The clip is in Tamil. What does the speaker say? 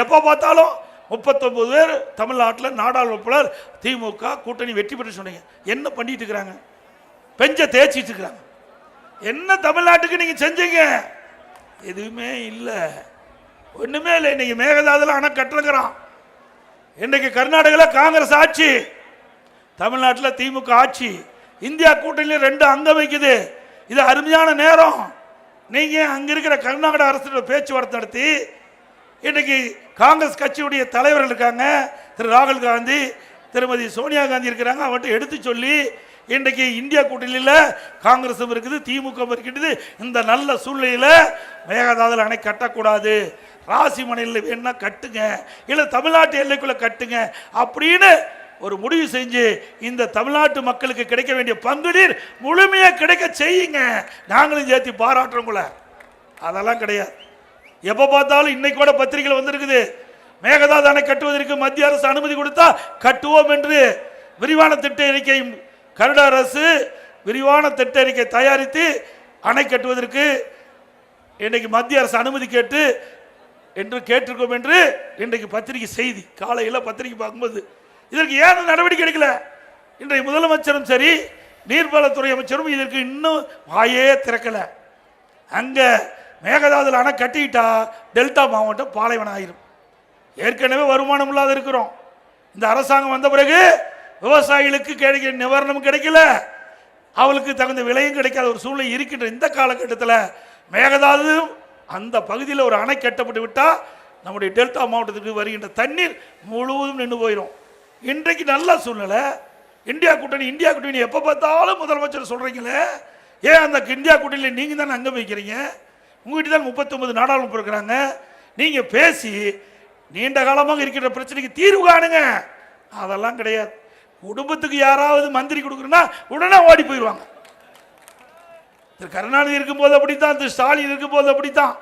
எப்போ பார்த்தாலும் முப்பத்தொம்பது பேர் தமிழ்நாட்டில் நாடாளுமன்ற திமுக கூட்டணி வெற்றி பெற்று சொன்னீங்க. என்ன பண்ணிட்டு இருக்கிறாங்க? பெஞ்ச தேய்ச்சிட்டு இருக்கிறாங்க. என்ன தமிழ்நாட்டுக்கு நீங்கள் செஞ்சீங்க? எதுவுமே இல்லை. ஒன்றுமே இல்லை. இன்னைக்கு மேகதாதில் ஆனால் கட்டுறங்கிறான் இன்றைக்கு கர்நாடகாவில் காங்கிரஸ் ஆட்சி. தமிழ்நாட்டில் திமுக ஆட்சி. இந்தியா கூட்டணியில் ரெண்டு அங்கம் வைக்குது. இது அருமையான நேரம். நீங்கள் அங்கே இருக்கிற கர்நாடக அரசு பேச்சுவார்த்தை நடத்தி இன்னைக்கு காங்கிரஸ் கட்சியுடைய தலைவர்கள் இருக்காங்க. திரு ராகுல் காந்தி திருமதி சோனியா காந்தி இருக்கிறாங்க. அவர்கிட்ட எடுத்து சொல்லி இன்றைக்கு இந்தியா கூட்டணியில் காங்கிரஸும் இருக்குது திமுக இருக்கின்றது. இந்த நல்ல சூழ்நிலையில் மேகதாதல் அணை கட்டக்கூடாது. ராசிமனையில் வேணா கட்டுங்க. இல்லை தமிழ்நாட்டு எல்லைக்குள்ளே கட்டுங்க. அப்படின்னு ஒரு முடிவு செஞ்சு இந்த தமிழ்நாட்டு மக்களுக்கு கிடைக்க வேண்டிய பங்கு நீர் முழுமையாக கிடைக்க செய்யுங்க. நாங்களும் சேர்த்து பாராட்டுறோம் அதெல்லாம் கிடையாது. எப்போ பார்த்தாலும் இன்னைக்கு கூட பத்திரிகையில் வந்திருக்குது. மேகதாது அணை கட்டுவதற்கு மத்திய அரசு அனுமதி கொடுத்தா கட்டுவோம் என்று விரிவான திட்ட அறிக்கை கருட அரசு விரிவான திட்ட அறிக்கை தயாரித்து அணை கட்டுவதற்கு இன்னைக்கு மத்திய அரசு அனுமதி கேட்டு என்று கேட்டிருக்கோம் என்று இன்றைக்கு பத்திரிகை செய்தி காலையில் பத்திரிகை பார்க்கும்போது. இதற்கு ஏன் நடவடிக்கை எடுக்கல? இன்றைய முதலமைச்சரும் சரி நீர்வளத்துறை அமைச்சரும் இதற்கு இன்னும் வாயே திறக்கலை. அங்கே மேகதாதுல அணை கட்டிக்கிட்டா டெல்டா மாவட்டம் பாலைவனம் ஆயிரும் ஏற்கனவே வருமானம் இல்லாத இருக்கிறோம். இந்த அரசாங்கம் வந்த பிறகு விவசாயிகளுக்கு கிடைக்கிற நிவாரணம் கிடைக்கல. அவளுக்கு தகுந்த விலையும் கிடைக்காத ஒரு சூழ்நிலை இருக்கின்ற இந்த காலகட்டத்தில் மேகதாது அந்த பகுதியில் ஒரு அணை கட்டப்பட்டு விட்டால் நம்முடைய டெல்டா மாவட்டத்துக்கு வருகின்ற தண்ணீர் முழுவதும் நின்று போயிடும் இன்றைக்கு நல்ல சூழ்நிலை. இந்தியா கூட்டணி இந்தியா கூட்டணி எப்போ பார்த்தாலும் முதலமைச்சர் சொல்கிறீங்களே ஏன் அந்த இந்தியா கூட்டணியில் நீங்கள் தானே அங்கம் வைக்கிறீங்க? உங்ககிட்ட தான் முப்பத்தொன்பது நாடாளுமன்றம் இருக்கிறாங்க நீங்கள் பேசி நீண்ட காலமாக இருக்கிற பிரச்சனைக்கு தீர்வு காணுங்க. அதெல்லாம் கிடையாது. குடும்பத்துக்கு யாராவது மந்திரி கொடுக்குறேன்னா உடனே ஓடி போயிடுவாங்க. திரு கருணாநிதி இருக்கும்போது அப்படித்தான் திரு ஸ்டாலின் இருக்கும்போது அப்படித்தான்.